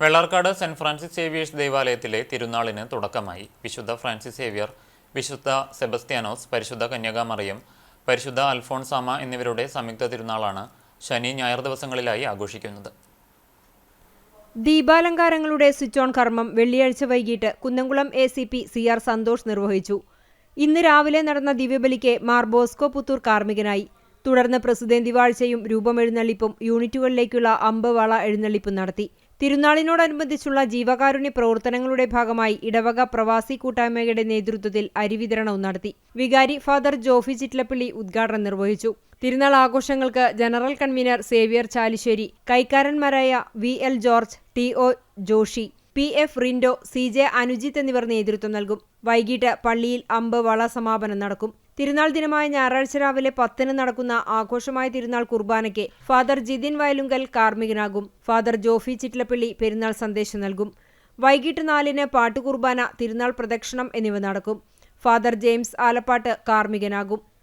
Vellarkkad saint Francis Xavier's ദേവാലയത്തിലെ തിരുനാളിന് തുടക്കമായി. വിശുദ്ധ ഫ്രാൻസിസ് സേവിയർ വിശുദ്ധ സെബസ്ത്യാനോസ് പരിശുദ്ധ കന്യകാമറിയം പരിശുദ്ധ അൽഫോൺസാമ എന്നിവരുടെ സംയുക്ത തിരുനാളാണ് ശനി ഞായർ ദിവസങ്ങളിലായി ആഘോഷിക്കുന്നത്. ദീപാലങ്കാരങ്ങളുടെ സ്വിച്ച് ഓൺ കർമ്മം വെള്ളിയാഴ്ച വൈകിട്ട് Kunnamkulam A C P C R Santhosh നിർവഹിച്ചു. ഇന്ന് രാവിലെ നടന്ന ദിവ്യബലിക്ക് മാർ ബോസ്കോ പുത്തൂർ കാർമ്മികനായി. തുടർന്ന് പ്രസിദ്ധേന്തി വാഴ്ചയും രൂപമെഴുന്നള്ളിപ്പും യൂണിറ്റുകളിലേക്കുള്ള അമ്പവള എഴുന്നള്ളിപ്പും നടത്തി. തിരുനാളിനോടനുബന്ധിച്ചുള്ള ജീവകാരുണ്യ പ്രവർത്തനങ്ങളുടെ ഭാഗമായി ഇടവക പ്രവാസി കൂട്ടായ്മയുടെ നേതൃത്വത്തിൽ അരിവിതരണവും നടത്തി. വികാരി ഫാദർ ജോഫി ചിറ്റ്ലപ്പള്ളി ഉദ്ഘാടനം നിർവഹിച്ചു. തിരുനാൾ ആഘോഷങ്ങൾക്ക് general convener Xavier Chalissery കൈക്കാരന്മാരായ V L George T O Joshy P F Rindo C J Anujith എന്നിവർ നേതൃത്വം നൽകും. വൈകിട്ട് പള്ളിയിൽ അമ്പ് വള സമാപനം നടക്കും. തിരുനാൾ ദിനമായ ഞായറാഴ്ച രാവിലെ പത്തിന് നടക്കുന്ന ആഘോഷമായ തിരുനാൾ കുർബാനയ്ക്ക് ഫാദർ ജിതിൻ വയലുങ്കൽ കാർമ്മികനാകും. ഫാദർ ജോഫി ചിറ്റിലപ്പള്ളി പെരുന്നാൾ സന്ദേശം നൽകും. വൈകിട്ട് നാലിന് പാട്ടുകുർബാന തിരുനാൾ പ്രദക്ഷിണം എന്നിവ നടക്കും. ഫാദർ ജെയിംസ് ആലപ്പാട്ട് കാർമ്മികനാകും.